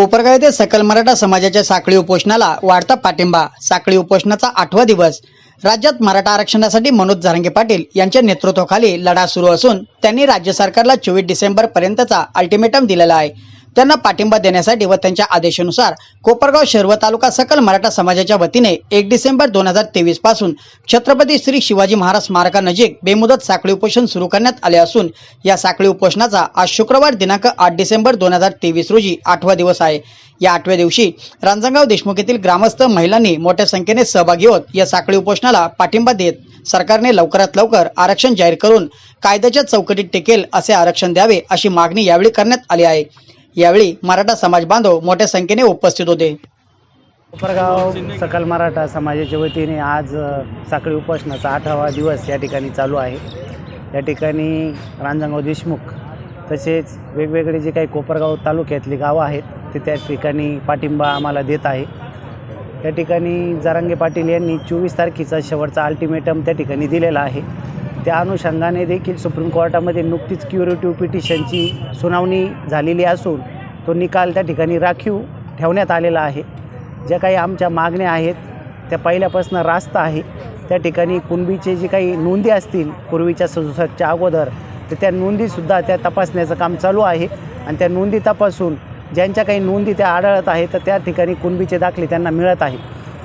कोपरगाव येथे सकल मराठा समाजाच्या साखळी उपोषणाला वाढता पाठिंबा साखळी उपोषणाचा आठवा दिवस. राज्यात मराठा आरक्षणासाठी मनोज जारंगे पाटील यांच्या नेतृत्वाखाली लढा सुरू असून त्यांनी राज्य सरकारला चोवीस डिसेंबर पर्यंतचा अल्टिमेटम दिलेला आहे. त्यांना पाठिंबा देण्यासाठी व त्यांच्या आदेशानुसार कोपरगाव शहर व तालुका सकल मराठा समाजाच्या वतीने एक डिसेंबर दोन हजार तेवीसपासून छत्रपती श्री शिवाजी महाराज स्मारकानजीक बेमुदत साखळी उपोषण सुरू करण्यात आले असून या साखळी उपोषणाचा आज शुक्रवार दिनांक आठ डिसेंबर दोन हजार तेवीस रोजी आठवा दिवस आहे. या आठव्या दिवशी रांजणगाव देशमुख येथील ग्रामस्थ महिलांनी मोठ्या संख्येने सहभागी होत या साखळी उपोषणाला पाठिंबा देत सरकारने लवकरात लवकर आरक्षण जाहीर करून कायद्याच्या चौकटीत टिकेल असे आरक्षण द्यावे अशी मागणी यावेळी करण्यात आली आहे. यावेळी मराठा समाज बांधव मोठ्या संख्येने उपस्थित होते. कोपरगाव सकल मराठा समाजाच्या वतीने आज साखळी उपोषणाचा आठवा दिवस या ठिकाणी चालू आहे. या ठिकाणी रांजणगाव देशमुख तसेच वेगवेगळे जे काही कोपरगाव तालुक्यातली गावं आहेत ते त्या ठिकाणी पाठिंबा आम्हाला देत आहे. त्या ठिकाणी जरांगे पाटील यांनी चोवीस तारखेचा शेवटचा अल्टिमेटम त्या ठिकाणी दिलेला आहे. त्या अनुषंगाने देखील सुप्रीम कोर्टामध्ये नुकतीच क्युरेटिव्ह पिटिशनची सुनावणी झालेली असून तो निकाल त्या ठिकाणी राखीव ठेवण्यात आलेला आहे. ज्या काही आमच्या मागण्या आहेत त्या पहिल्यापासून रास्त आहे. त्या ठिकाणी कुणबीचे जे काही नोंदी असतील पूर्वीच्या सदुसष्टच्या अगोदर तर त्या नोंदीसुद्धा त्या तपासण्याचं काम चालू आहे. आणि त्या नोंदी तपासून ज्यांच्या काही नोंदी त्या आढळत आहेत तर त्या ठिकाणी कुणबीचे दाखले त्यांना मिळत आहे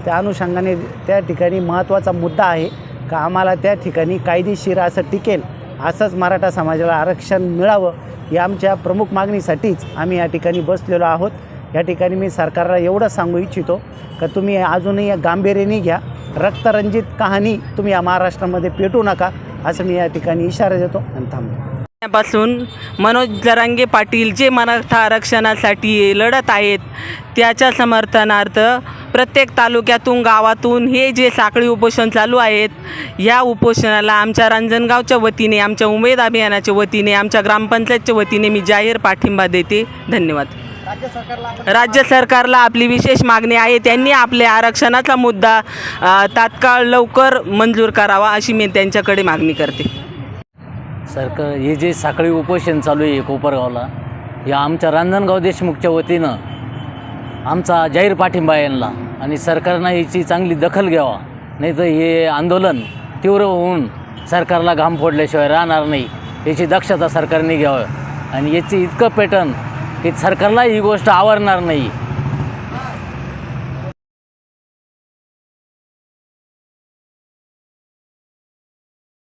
त्या अनुषंगाने त्या ठिकाणी महत्त्वाचा मुद्दा आहे का आम्हाला त्या ठिकाणी कायदेशीर असं टिकेल? असंच मराठा समाजाला आरक्षण मिळावं या आमच्या प्रमुख मागणीसाठीच आम्ही या ठिकाणी बसलेलो आहोत. या ठिकाणी मी सरकारला एवढं सांगू इच्छितो का तुम्ही अजूनही या गांभीर्याने घ्या. रक्तरंजित कहाणी तुम्ही या महाराष्ट्रामध्ये पेटू नका असं मी या ठिकाणी इशारा देतो आणि थांबतो. पासून मनोज जरांगे पाटील जे मराठा आरक्षणासाठी लढत आहेत त्याच्या समर्थनार्थ प्रत्येक तालुक्यातून गावातून हे जे साखळी उपोषण चालू आहेत या उपोषणाला आमच्या रांजणगावच्या वतीने आमच्या उमेद अभियानाच्या वतीने आमच्या ग्रामपंचायतच्या वतीने मी जाहीर पाठिंबा देते. धन्यवाद. राज्य सरकारला आपली विशेष मागणी आहे. त्यांनी आपल्या आरक्षणाचा मुद्दा तात्काळ लवकर मंजूर करावा अशी मी त्यांच्याकडे मागणी करते. सरकार हे जे साखळी उपोषण चालू आहे कोपरगावला या आमच्या रांजणगाव देशमुखच्या वतीनं आमचा जाहीर पाठिंबा यांना. आणि सरकारनं याची चांगली दखल घ्यावा. नाही तर हे आंदोलन तीव्र होऊन सरकारला घाम फोडल्याशिवाय राहणार नाही. याची दक्षता सरकारने घ्यावं. आणि याची इतकं पॅटर्न की सरकारला ही गोष्ट आवडणार नाही.